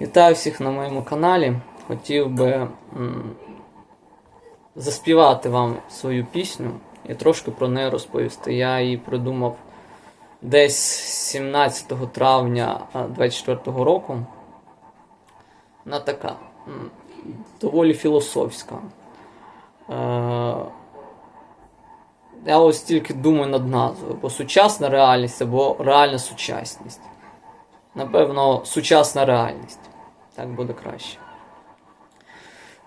Вітаю всіх на моєму каналі. Хотів би заспівати вам свою пісню і трошки про неї розповісти. Я її придумав десь 17 травня 24 року. Вона така доволі філософська. Е, я ось тільки думаю над назвою, бо сучасна реальність або реальна сучасність. Напевно, сучасна реальність. Так буде краще.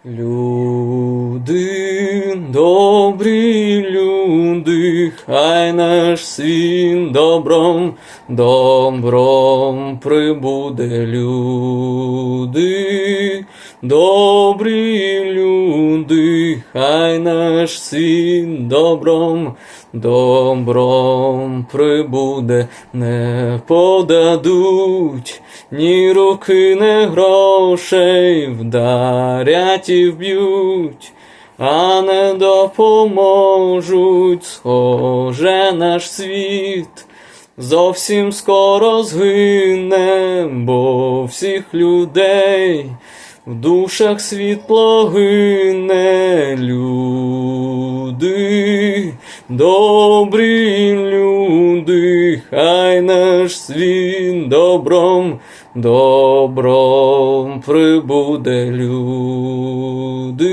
Люди, добрі люди, хай наш світ добром, добром прибуде люди, добрі люди, хай наш світ добром, добром прибуде, не подадуть ні руки, не грошей, вдарять і вб'ють, а не допоможуть, схоже наш світ. Зовсім скоро згине, бо всіх людей в душах світло гине люди, добрі люди, хай наш світ добром, добром прибуде люди,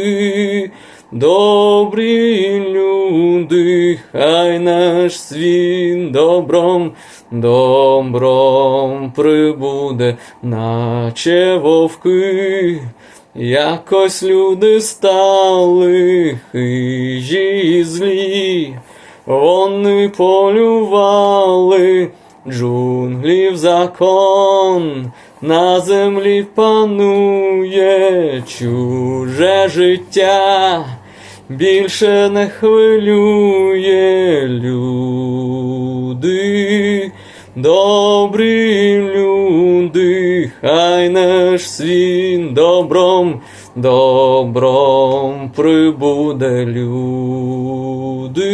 добрі люди, хай наш світ добром, добром прибуде, наче вовки. Якось люди стали хижі і злі, вони полювали джунглів закон, на землі панує чуже життя, більше не хвилює люди, добрі люди, хай наш світ добром, добром прибуде люди,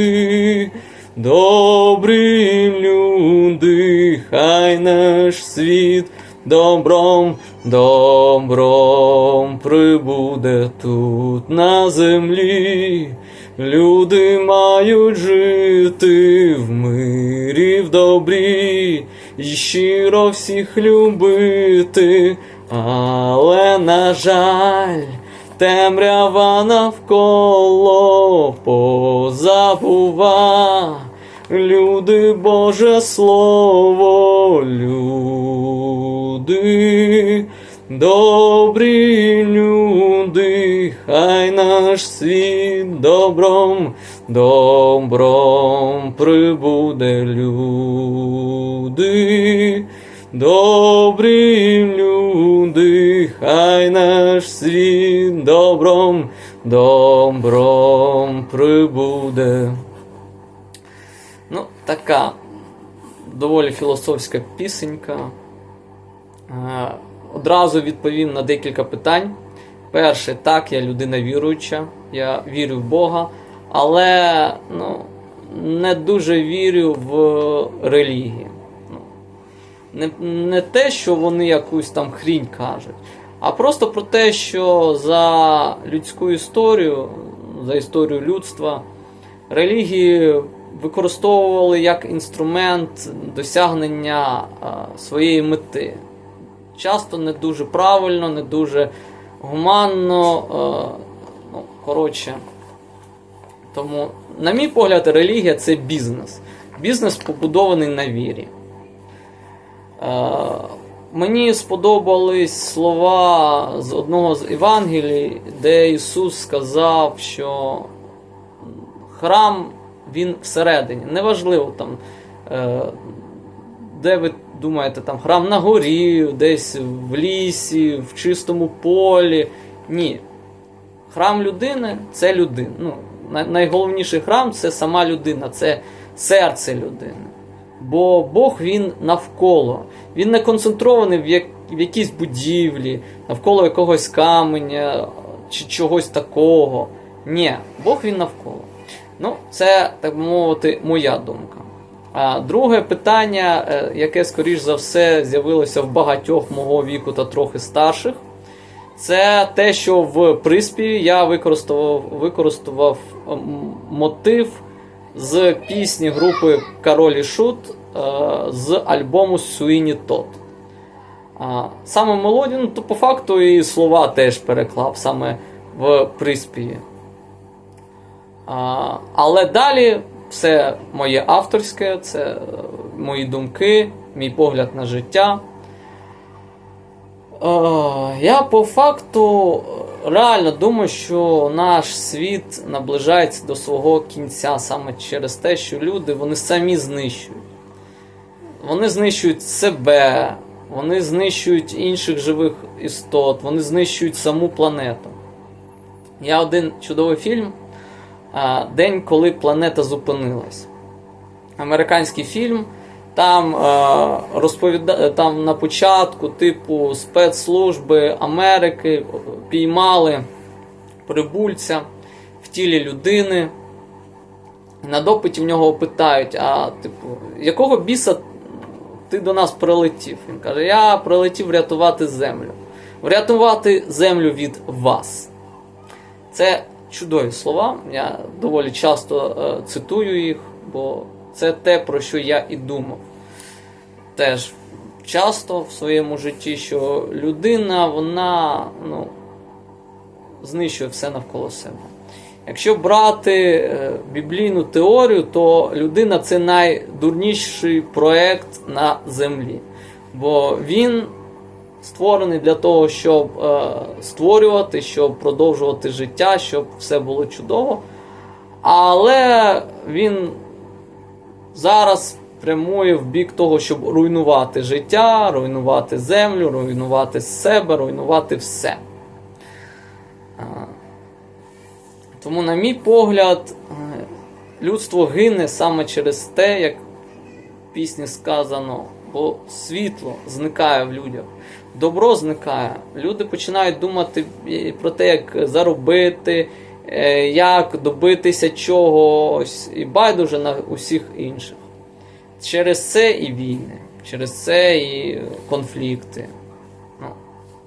добрі люди, хай наш світ добром, добром прибуде тут на землі. Люди мають жити в мирі, в добрі, і щиро всіх любити, але, на жаль, темрява навколо позабува. Люди, Боже Слово, люди, добрі люди, хай наш світ добром, добром прибуде люди, добрі люди, хай наш світ добром, добром прибуде. Ну, така доволі філософська пісенька. Е, Одразу відповім на декілька питань. Перше, так, я людина віруюча, я вірю в Бога, але ну, не дуже вірю в релігію. Ну, не, не те, що вони якусь там хрінь кажуть, а просто про те, що за людську історію, за історію людства, релігії використовували як інструмент досягнення своєї мети. Часто не дуже правильно, не дуже гуманно. ну, коротше. Тому, на мій погляд, релігія це бізнес. Бізнес побудований на вірі. Мені сподобались слова з одного з Євангелій, де Ісус сказав, що храм він всередині. Неважливо там, е, де ви думаєте, там храм на горі, десь в лісі, в чистому полі. Ні. Храм людини це людина. Ну, найголовніший храм це сама людина, це серце людини. Бо Бог він навколо. Він не концентрований в, як, в якійсь будівлі, навколо якогось каменя чи чогось такого. Ні, Бог він навколо. Ну, це, так би мовити, моя думка. А друге питання, е, яке, скоріш за все, з'явилося в багатьох мого віку та трохи старших, це те, що в приспіві я використовував, використовував мотив з пісні групи Король і Шут е, з альбому Суїні Тот. Саме мелодію, ну, то по факту і слова теж переклав саме в приспіві. Але далі все моє авторське, це е, мої думки, мій погляд на життя. Е, я по факту реально думаю, що наш світ наближається до свого кінця саме через те, що люди вони самі знищують. Вони знищують себе, вони знищують інших живих істот, вони знищують саму планету. Я один чудовий фільм День, коли планета зупинилась. Американський фільм. Там, е, розповіда... там на початку, типу, спецслужби Америки піймали прибульця в тілі людини. На допиті в нього питають: а, типу, якого біса ти до нас прилетів? Він каже: Я прилетів врятувати землю. Врятувати землю від вас. Це чудові слова. Я доволі часто е, цитую їх, бо це те, про що я і думав. Теж часто в своєму житті, що людина, вона ну, знищує все навколо себе. Якщо брати е, біблійну теорію, то людина це найдурніший проект на землі. Бо він створений для того, щоб е, створювати, щоб продовжувати життя, щоб все було чудово. Але він зараз прямує в бік того, щоб руйнувати життя, руйнувати землю, руйнувати себе, руйнувати все. Тому, на мій погляд, е, людство гине саме через те, як в пісні сказано, бо світло зникає в людях, добро зникає. Люди починають думати е, про те, як заробити, як добитися чогось, і байдуже на усіх інших. Через це і війни, через це і конфлікти. Ну,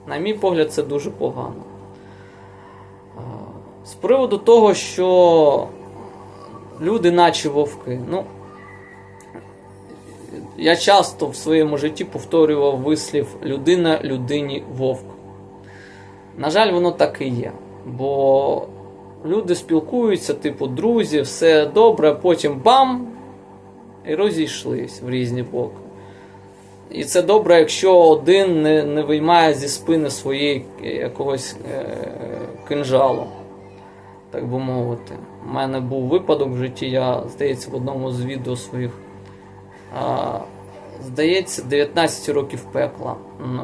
на мій погляд, це дуже погано. З приводу того, що люди, наче вовки. Ну, я часто в своєму житті повторював вислів людина людині вовк. На жаль, воно так і є. Бо люди спілкуються, типу, друзі, все добре, потім бам! І розійшлись в різні боки. І це добре, якщо один не не виймає зі спини своєї якогось е, кинжалу, так би мовити. У мене був випадок в житті, я, здається, в одному з відео своїх. А, Здається, 19 років пекла.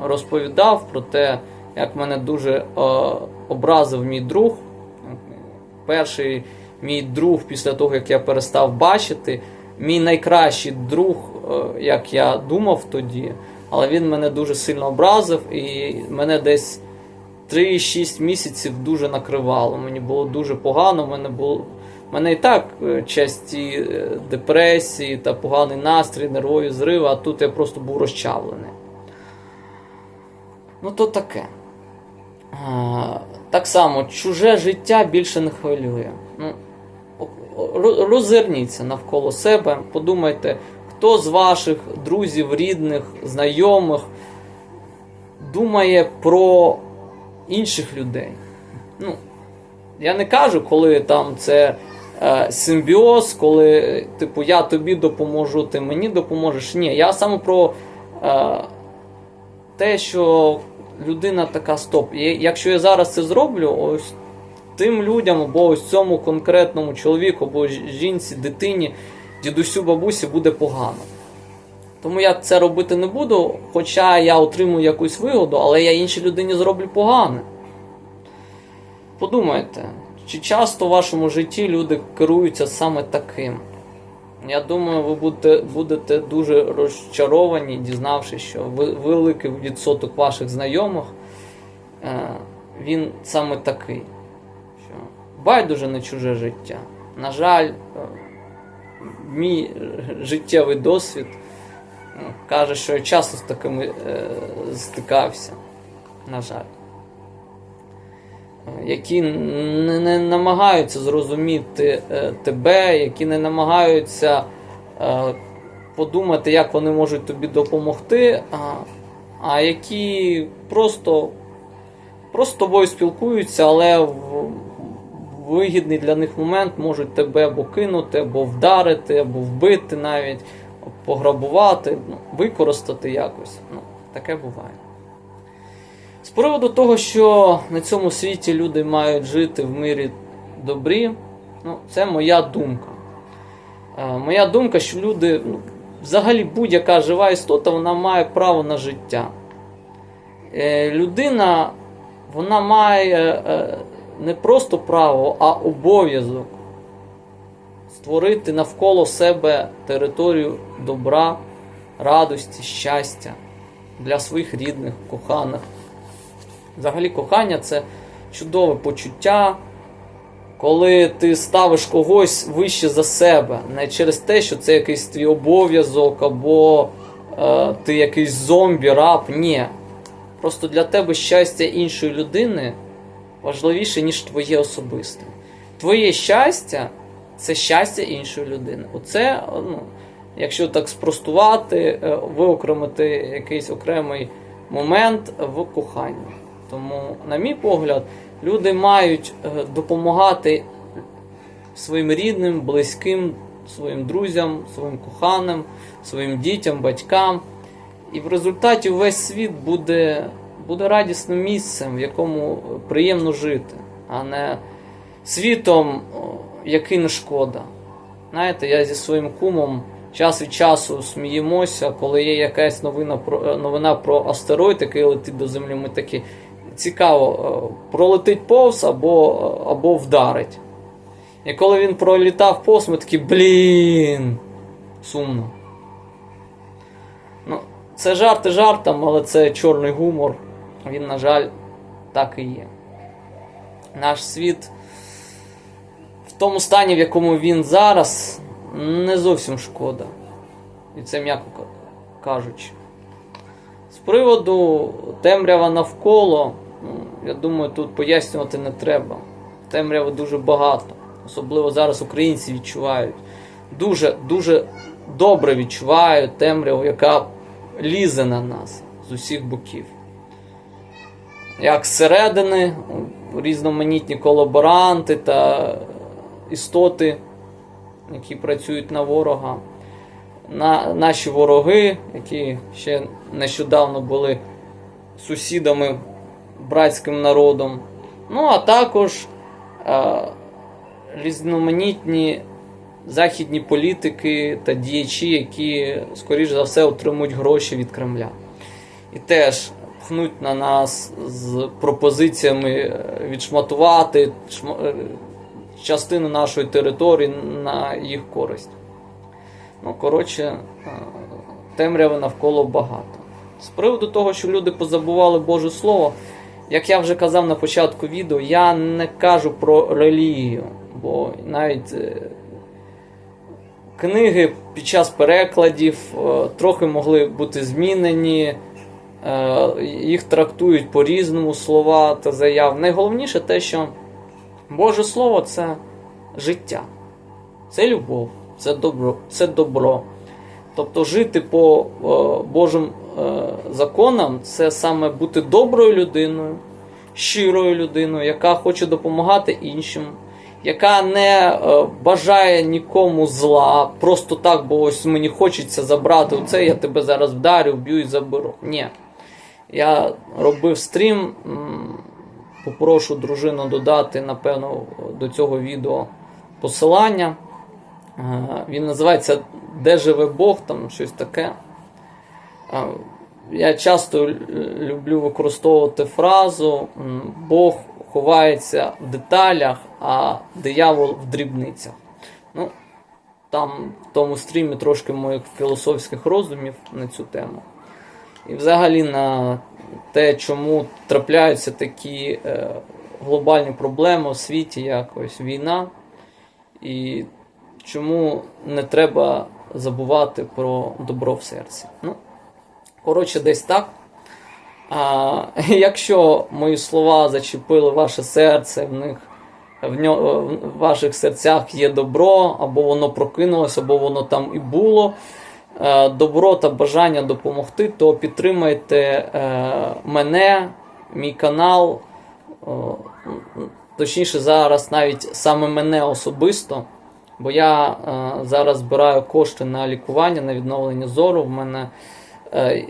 Розповідав про те, як мене дуже е, образив мій друг. Перший мій друг, після того, як я перестав бачити, мій найкращий друг, е, як я думав тоді, але він мене дуже сильно образив, і мене десь 3-6 місяців дуже накривало. Мені було дуже погано. Мене було. Мене і так е, часті депресії та поганий настрій, нервові зриви, а тут я просто був розчавлений. Ну, то таке. Так само, чуже життя більше не хвилює. Ну, Розверніться навколо себе, подумайте, хто з ваших друзів, рідних, знайомих думає про інших людей. Ну, Я не кажу, коли там це е, симбіоз, коли, типу, я тобі допоможу, ти мені допоможеш. Ні, я саме про е, те, що людина така стоп. Якщо я зараз це зроблю, ось тим людям, або ось цьому конкретному чоловіку, або жінці, дитині, дідусю, бабусі буде погано. Тому я це робити не буду, хоча я отримую якусь вигоду, але я іншій людині зроблю погане. Подумайте, чи часто в вашому житті люди керуються саме таким? Я думаю, ви будете будете дуже розчаровані, дізнавшись, що великий відсоток ваших знайомих е, він саме такий. Що Байдуже не чуже життя. На жаль, е, мій життєвий досвід ну, каже, що я часто з такими е, стикався, на жаль. Які не, намагаються зрозуміти е, тебе, які не намагаються е, подумати, як вони можуть тобі допомогти, а, а які просто, просто з тобою спілкуються, але в вигідний для них момент можуть тебе або кинути, або вдарити, або вбити навіть, пограбувати, ну, використати якось. Ну, таке буває. З приводу того, що на цьому світі люди мають жити в мирі добрі, ну, це моя думка. Е, моя думка, що люди, ну, взагалі будь-яка жива істота, вона має право на життя. Е, людина, вона має е, не просто право, а обов'язок створити навколо себе територію добра, радості, щастя для своїх рідних, коханих. Взагалі, кохання це чудове почуття, коли ти ставиш когось вище за себе, не через те, що це якийсь твій обов'язок, або е, ти якийсь зомбі, раб. Ні. Просто для тебе щастя іншої людини важливіше, ніж твоє особисте. Твоє щастя це щастя іншої людини. Оце, ну, якщо так спростувати, е, виокремити якийсь окремий момент в коханні. Тому, на мій погляд, люди мають е, допомагати своїм рідним, близьким, своїм друзям, своїм коханим, своїм дітям, батькам. І в результаті весь світ буде, буде радісним місцем, в якому приємно жити, а не світом, який не шкода. Знаєте, я зі своїм кумом час від часу сміємося, коли є якась новина про е, новина про астероїд, який летить до землі. Ми такі цікаво, е, пролетить повз або, або вдарить. І коли він пролітав повз, ми такі, блін, сумно. Ну, це жарти жартом, але це чорний гумор. Він, на жаль, так і є. Наш світ в тому стані, в якому він зараз, не зовсім шкода. І це м'яко кажучи. З приводу темрява навколо, я думаю, тут пояснювати не треба. Темряви дуже багато. Особливо зараз українці відчувають. Дуже, дуже добре відчувають темряву, яка лізе на нас з усіх боків. Як зсередини, різноманітні колаборанти та істоти, які працюють на ворога, на, наші вороги, які ще нещодавно були сусідами, братським народом. Ну, а також е, різноманітні західні політики та діячі, які, скоріш за все, отримують гроші від Кремля. І теж пхнуть на нас з пропозиціями е, відшматувати шма- е, частину нашої території на їх користь. Ну, коротше, е, темряви навколо багато. З приводу того, що люди позабували Боже Слово, як я вже казав на початку відео, я не кажу про релігію, бо навіть е, книги під час перекладів е, трохи могли бути змінені, е, їх трактують по-різному слова та заяв. Найголовніше те, що Боже Слово це життя, це любов, це добро. Це добро. Тобто жити по е, Божим е, законам це саме бути доброю людиною, щирою людиною, яка хоче допомагати іншим, яка не е, бажає нікому зла, просто так, бо ось мені хочеться забрати оце, я тебе зараз вдарю, вб'ю і заберу. Ні. Я робив стрім, попрошу дружину додати, напевно, до цього відео посилання. Він називається Де живе Бог, там щось таке. Я часто люблю використовувати фразу Бог ховається в деталях, а диявол в дрібницях. Ну, там в тому стрімі трошки моїх філософських роздумів на цю тему. І взагалі на те, чому трапляються такі е, глобальні проблеми в світі, як ось війна. І чому не треба забувати про добро в серці. Ну, коротше, десь так. А, якщо мої слова зачепили ваше серце, в них в, ньо, в ваших серцях є добро, або воно прокинулося, або воно там і було. е, Добро та бажання допомогти, то підтримайте е, мене, мій канал. Точніше, зараз навіть саме мене особисто, бо я е, зараз збираю кошти на лікування, на відновлення зору. В мене е,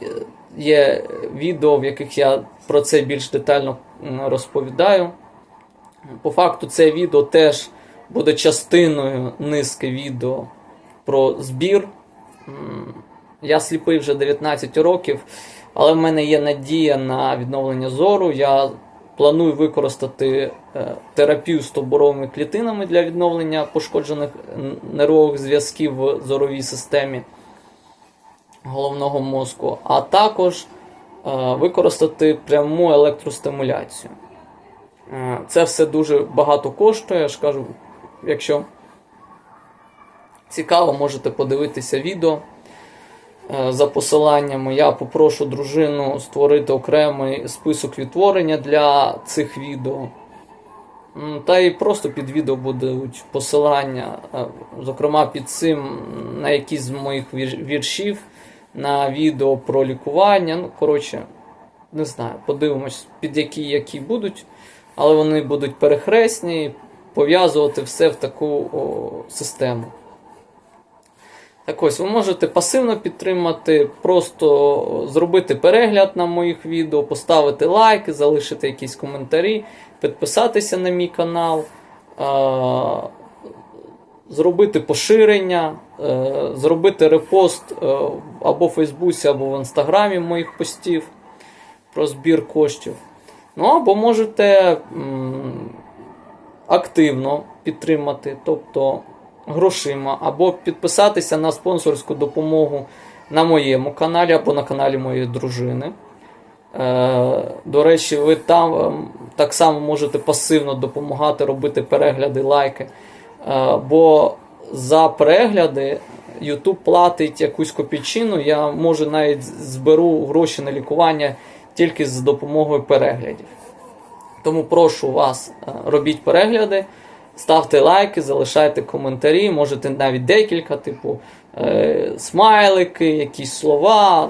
є відео, в яких я про це більш детально розповідаю. По факту, це відео теж буде частиною низки відео про збір. Я сліпий вже 19 років, але в мене є надія на відновлення зору. Я планую використати е, терапію з тоборовими клітинами для відновлення пошкоджених нервових зв'язків в зоровій системі головного мозку, а також е, використати пряму електростимуляцію. Е, Це все дуже багато коштує. Я ж кажу, якщо цікаво, можете подивитися відео за посиланнями. Я попрошу дружину створити окремий список відтворення для цих відео. Та і просто під відео будуть посилання, е, зокрема під цим на якісь з моїх віршів, на відео про лікування. Ну, коротше, не знаю, подивимось, під які які будуть, але вони будуть перехресні, пов'язувати все в таку о, систему. Так ось, ви можете пасивно підтримати, просто зробити перегляд на моїх відео, поставити лайки, залишити якісь коментарі, підписатися на мій канал, зробити поширення, е- зробити репост е- або в Фейсбуці, або в Інстаграмі моїх постів про збір коштів. Ну або можете активно підтримати, тобто грошима, або підписатися на спонсорську допомогу на моєму каналі або на каналі моєї дружини. Е, До речі, ви там ем, так само можете пасивно допомагати робити перегляди, лайки. Е, Бо за перегляди YouTube платить якусь копійчину. Я може навіть зберу гроші на лікування тільки з допомогою переглядів. Тому прошу вас, е, робіть перегляди, ставте лайки, залишайте коментарі, можете навіть декілька, типу е, смайлики, якісь слова.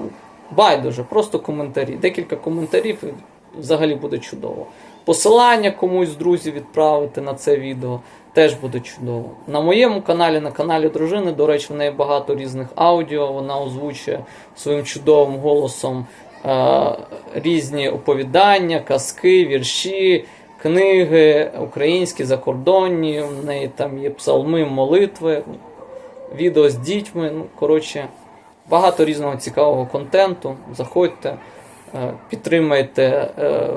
Байдуже, просто коментарі. Декілька коментарів і взагалі буде чудово. Посилання комусь з друзів відправити на це відео теж буде чудово. На моєму каналі, на каналі дружини, до речі, в неї багато різних аудіо. Вона озвучує своїм чудовим голосом е, різні оповідання, казки, вірші, книги, українські, закордонні. В неї там є псалми, молитви, відео з дітьми. Ну, коротше, багато різного цікавого контенту. Заходьте, е, підтримайте е,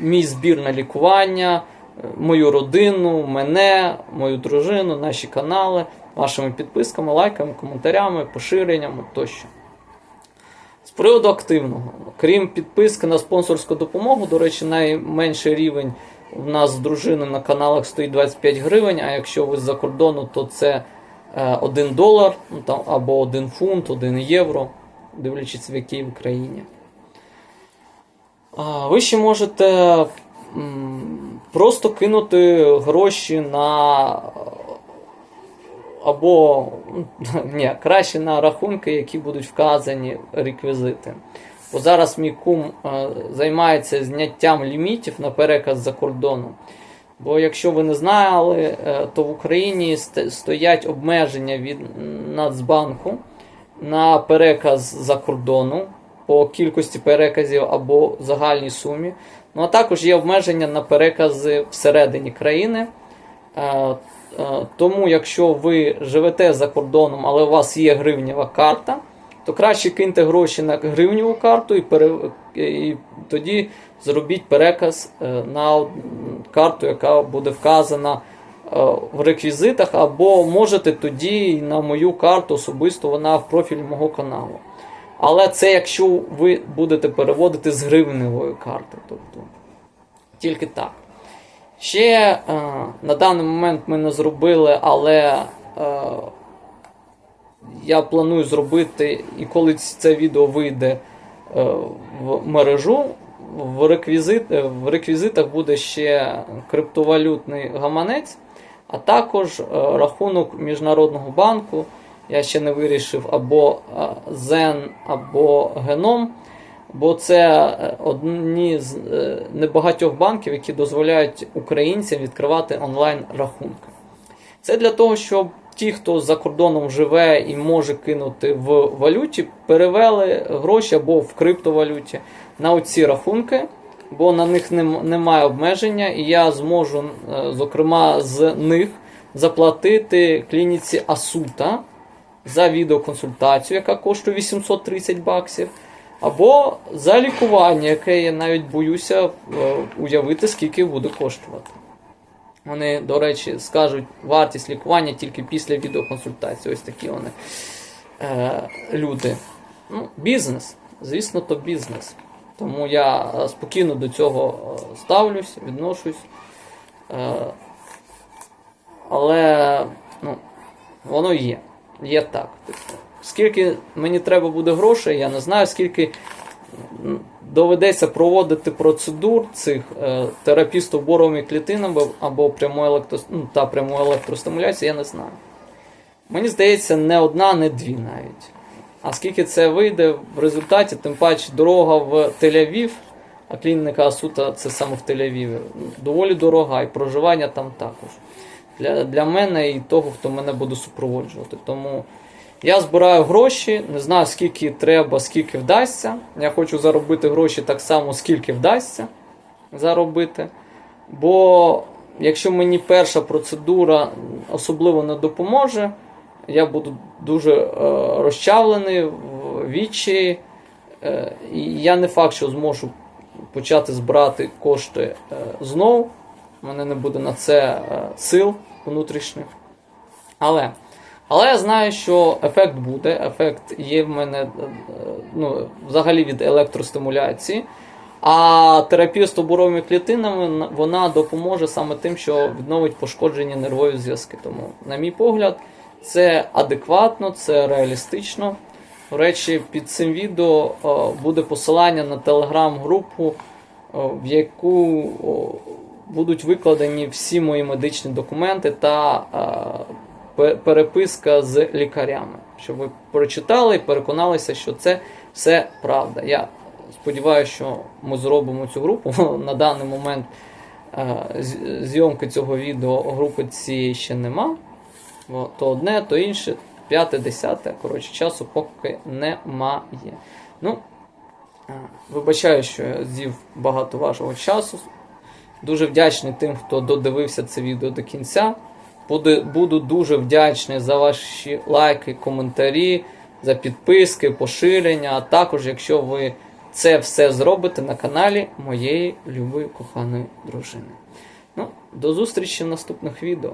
мій збір на лікування, е, мою родину, мене, мою дружину, наші канали, вашими підписками, лайками, коментарями, поширеннями тощо. Приводу активного, крім підписки на спонсорську допомогу, до речі, найменший рівень у нас з дружини на каналах стоїть 25 гривень, а якщо ви з-за кордону, то це 1 долар ну, або 1 фунт, 1 євро, дивлячись в якій в країні. Ви ще можете просто кинути гроші на або ні, краще на рахунки, які будуть вказані реквізити. Бо зараз мій кум е, займається зняттям лімітів на переказ за кордону. Бо якщо ви не знали, е, то в Україні стоять обмеження від Нацбанку на переказ за кордону по кількості переказів або загальній сумі. Ну а також є обмеження на перекази всередині країни. Е, Тому, якщо ви живете за кордоном, але у вас є гривнева карта, то краще киньте гроші на гривневу карту і, пере... і тоді зробіть переказ е, на карту, яка буде вказана е, в реквізитах, або можете тоді на мою карту особисто вона в профілі мого каналу. Але це якщо ви будете переводити з гривневої карти. Тобто тільки так. Ще е, на даний момент ми не зробили, але е, я планую зробити, і коли це відео вийде е, в мережу, в, реквізит, в реквізитах буде ще криптовалютний гаманець, а також рахунок Міжнародного банку. Я ще не вирішив або Zen, або Геном. Бо це е, одні з е, небагатьох банків, які дозволяють українцям відкривати онлайн рахунки. Це для того, щоб ті, хто за кордоном живе і може кинути в валюті, перевели гроші або в криптовалюті на оці рахунки, бо на них немає обмеження, і я зможу, е, зокрема, з них заплатити клініці Асута за відеоконсультацію, яка коштує 830 баксів. Або за лікування, яке я навіть боюся е, уявити, скільки буде коштувати. Вони, до речі, скажуть вартість лікування тільки після відеоконсультації. Ось такі вони е, люди. Ну, бізнес. Звісно, то бізнес. Тому я е, спокійно до цього е, ставлюсь, відношусь. Е, але ну, воно є. Є так. Типу, Скільки мені треба буде грошей, я не знаю, скільки доведеться проводити процедур цих е, терапій з клітинами або прямої електро, ну, та прямої електростимуляції, я не знаю. Мені здається, не одна, не дві навіть. А скільки це вийде в результаті, тим паче дорога в Тель-Авів, а клініка Асута це саме в Тель-Авіві, доволі дорога, і проживання там також. Для, для мене і того, хто мене буде супроводжувати. Тому я збираю гроші, не знаю скільки треба, скільки вдасться. Я хочу заробити гроші так само, скільки вдасться заробити. Бо якщо мені перша процедура особливо не допоможе, я буду дуже е, розчавлений в вічі. Е, і я не факт, що зможу почати збирати кошти е, знов. У мене не буде на це е, сил внутрішніх. Але, але я знаю, що ефект буде. Ефект є в мене е, ну, взагалі від електростимуляції. А терапія з тоборовими клітинами вона допоможе саме тим, що відновить пошкоджені нервові зв'язки. Тому, на мій погляд, це адекватно, це реалістично. До речі, під цим відео буде посилання на телеграм-групу, в яку будуть викладені всі мої медичні документи та е, переписка з лікарями, щоб ви прочитали і переконалися, що це все правда. Я сподіваюся, що ми зробимо цю групу. На даний момент е, зйомки цього відео групи цієї ще нема. То одне, то інше, п'яте, десяте. Коротше, часу поки немає. Ну, е, вибачаю, що я з'їв багато вашого часу. Дуже вдячний тим, хто додивився це відео до кінця. Буду, буду дуже вдячний за ваші лайки, коментарі, за підписки, поширення. А також, якщо ви це все зробите на каналі моєї любої коханої дружини. Ну, до зустрічі в наступних відео.